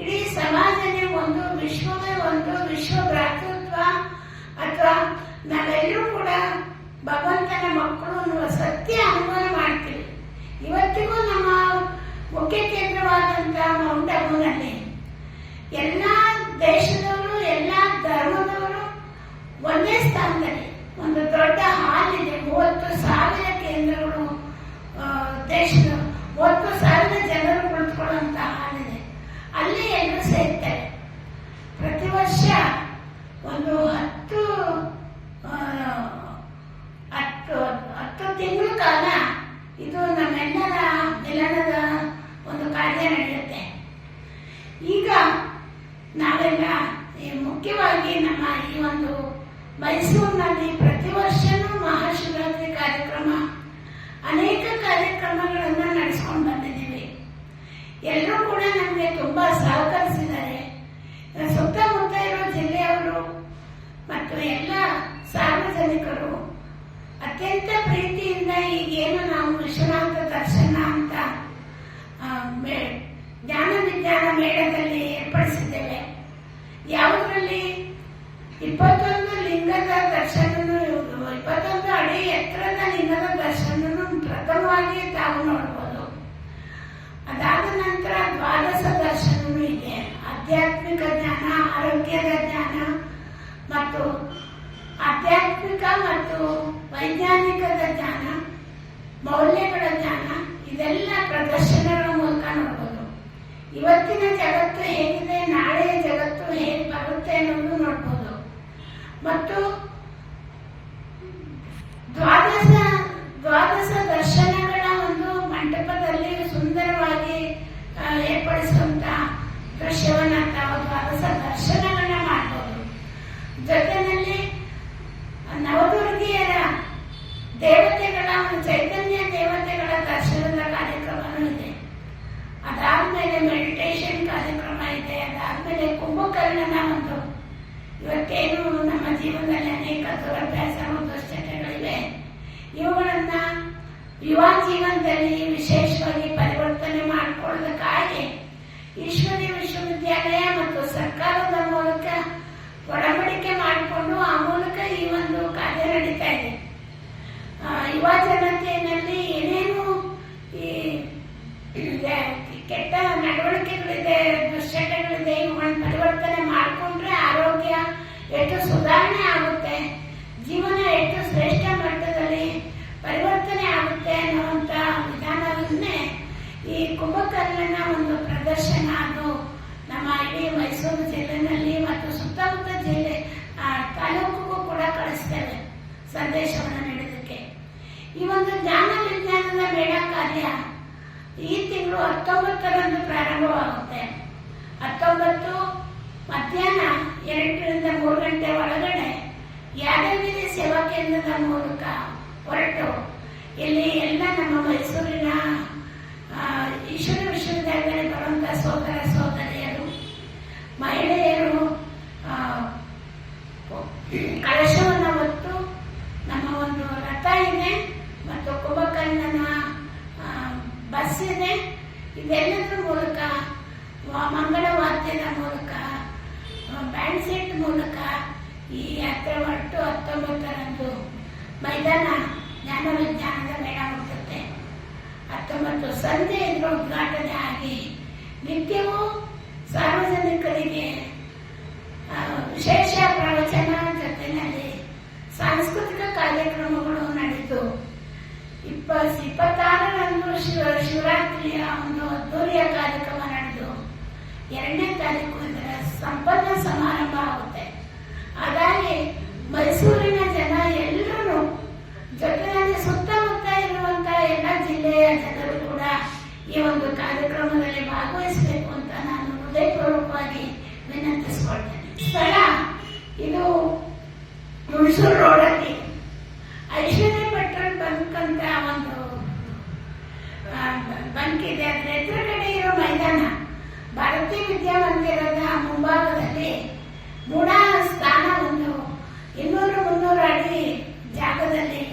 ಇಡೀ ಸಮಾಜನೇ ಒಂದು ವಿಶ್ವವೇ ಒಂದು ವಿಶ್ವ ಭ್ರಾತೃತ್ವ ಅಥವಾ ನಾವೆಲ್ಲರೂ ಕೂಡ ಭಗವಂತನ ಮಕ್ಕಳು ಅನ್ನುವ ಸತ್ಯ ಅನುಮಾನ ಮಾಡ್ತೀವಿ. ಇವತ್ತಿಗೂ ನಮ್ಮ ಮುಖ್ಯ ಕೇಂದ್ರವಾದಂತಹ ಮೌಂಟ್ ಅಬುನಲ್ಲಿ ಎಲ್ಲ ದೇಶದವರು, ಎಲ್ಲ ಧರ್ಮದವರು ಒಂದೇ ಸ್ಥಾನದಲ್ಲಿ, ಒಂದು ದೊಡ್ಡ ಹಾಲಿದೆ ಮೂವತ್ತು I'm here ದೇವತೆಗಳ, ಒಂದು ಚೈತನ್ಯ ದೇವತೆಗಳ ದರ್ಶನದ ಕಾರ್ಯಕ್ರಮನೂ ಇದೆ ಅದಾದ್ಮೇಲೆ ಮೆಡಿಟೇಷನ್ ಕಾರ್ಯಕ್ರಮ ಇದೆ, ಅದಾದ್ಮೇಲೆ ಕುಂಭಕರ್ಣನ ಒಂದು. ಇವತ್ತೇನು ನಮ್ಮ ಜೀವನದಲ್ಲಿ ಅನೇಕ ದುರಭ್ಯಾಸ ದುಶ್ಚಟಗಳಿವೆ. ಇವುಗಳನ್ನ ಯುವ ಜೀವನದಲ್ಲಿ ವಿಶೇಷವಾಗಿ ಪರಿವರ್ತನೆ ಮಾಡಿಕೊಳ್ಳೋದಕ್ಕಾಗಿ ಈಶ್ವರಿ ವಿಶ್ವವಿದ್ಯಾಲಯ ಮತ್ತು ಸರ್ಕಾರದ ಮೂಲಕ ಒಡಂಬಡಿಕೆ ಮಾಡಿಕೊಂಡು ಆ ಮೂಲಕ ಈ ಒಂದು ಕಾರ್ಯ ನಡೀತಾ ಇದೆ. ಆ, ಯುವ ಜನತೆಯಲ್ಲಿ ಏನೇನು ಈ ಕೆಟ್ಟ ನಡವಳಿಕೆಗಳಿದೆ ದುಶ್ಚಟಗಳಿದೆ ಇವುಗಳನ್ನ ಪರಿವರ್ತನೆ ಮಾಡಿಕೊಂಡ್ರೆ ಆರೋಗ್ಯ ಎಷ್ಟು ಸುಧಾರಣೆ ಆಗುತ್ತೆ. ಜೀವನ ಎಷ್ಟು ಶ್ರೇಷ್ಠ ಮಟ್ಟದಲ್ಲಿ ಪರಿವರ್ತನೆ ಆಗುತ್ತೆ ಅನ್ನುವಂತ ವಿಧಾನವನ್ನೇ ಈ ಕುಂಭಕರ್ಣನ ಒಂದು ಪ್ರದರ್ಶನ ಅದು ನಮ್ಮ ಇಡೀ ಮೈಸೂರು ಜಿಲ್ಲೆನಲ್ಲಿ ಮತ್ತು ಸುತ್ತಮುತ್ತ ಜಿಲ್ಲೆ ಆ, ತಾಲೂಕಿಗೂ ಕೂಡ ಕಳಿಸ್ತೇವೆ ಸಂದೇಶವನ್ನು ನೀಡೋದಕ್ಕೆ ಈ ಒಂದು ಜ್ಞಾನ ವಿಜ್ಞಾನದ ಮೇಳ ಕಾರ್ಯ ಈ ತಿಂಗಳು ಪ್ರಾರಂಭವಾಗುತ್ತೆ ಹತ್ತೊಂಬತ್ತು ಮಧ್ಯಾಹ್ನ ಎರಡರಿಂದ ಮೂರು ಗಂಟೆ ಒಳಗಡೆ ಯಾದಗಿರಿ ಸೇವಾ ಕೇಂದ್ರದ ಮೂಲಕ ಹೊರಟು ಇಲ್ಲಿ ಎಲ್ಲ ನಮ್ಮ ಮೈಸೂರಿನ ಆ, ಈಶ್ವರ ವಿಶ್ವವಿದ್ಯಾಲಯದಲ್ಲಿ ಬರುವಂತಹ ಸೋದರ ಸೋದರಿಯರು ಮಹಿಳೆಯರು ಆ, ಕಳಶವನ್ನು ಹೊತ್ತು ನಮ್ಮ ಒಂದು ರಥ ಇದೆ ಮತ್ತು ಕುಂಭಕರ್ಣನ ಆ, ಬಸ್ ಇದೆ ಇದೆಲ್ಲದರ ಮೂಲಕ ವ- ಮಂಗಳ ವಾದ್ಯದ ಮೂಲಕ ಬ್ಯಾಂಡ್ ಸೆಟ್ ಮೂಲಕ ಈ ಯಾತ್ರೆ ಹೊರಟು ಹತ್ತೊಂಬತ್ತರಂದು ಮೈದಾನ ಜ್ಞಾನ ವಿಜ್ಞಾನದ ಮೇಳ ಮುಟ್ಟುತ್ತೆ ಹತ್ತೊಂಬತ್ತು ಸಂಜೆ ಇದರ ಹಾಗೆ ನಿತ್ಯವೂ ಸಾರ್ವಜನಿಕರಿಗೆ ವಿಶೇಷ ಪ್ರವಚನ ಜೊತೆಯಲ್ಲಿ ಸಾಂಸ್ಕೃತಿಕ ಕಾರ್ಯಕ್ರಮಗಳು ನಡೆದು ಇಪ್ಪ ಇಪ್ಪತ್ತಾರರಂದು ಶಿವ, ಶಿವರಾತ್ರಿಯ ಒಂದು ಅದ್ದೂರಿಯ ಕಾರ್ಯಕ್ರಮ ನಡೆದು, ಎರಡನೇ ತಾರೀಕು ಇದರ ಸಂಪನ್ನ ಸಮಾರಂಭ ಆಗುತ್ತೆ. ಹಾಗಾಗಿ ಮೈಸೂರಿನ ಜನ ಎಲ್ಲರೂ ಜೊತೆಯಲ್ಲಿ ಸುತ್ತಮುತ್ತ ಇರುವಂತಹ ಎಲ್ಲ ಜಿಲ್ಲೆಯ ಜನರು ಈ ಒಂದು ಕಾರ್ಯಕ್ರಮದಲ್ಲಿ ಭಾಗವಹಿಸಬೇಕು ಅಂತ ನಾನು ಹೃದಯಪೂರ್ವಕವಾಗಿ ವಿನಂತಿಸ್ಕೊಳ್ತೇನೆ. ಸ್ಥಳ, ಇದು ಹುಣಸೂರು ರೋಡಲ್ಲಿ ಐಶ್ವರ್ಯ ಪೆಟ್ರೋಲ್ ಬಂಕ್ ಅಂತ ಒಂದು ಬಂಕ್ ಇದೆ. ಅದ್ರ ಎದುರುಗಡೆ ಇರೋ ಮೈದಾನ, ಭಾರತೀಯ ವಿದ್ಯಾಮಂದಿರದ ಮುಂಭಾಗದಲ್ಲಿ ಮೂಢ ಸ್ಥಾನ ಒಂದು. ಇನ್ನೂರು ಮುನ್ನೂರು ಅಡಿ ಜಾಗದಲ್ಲಿ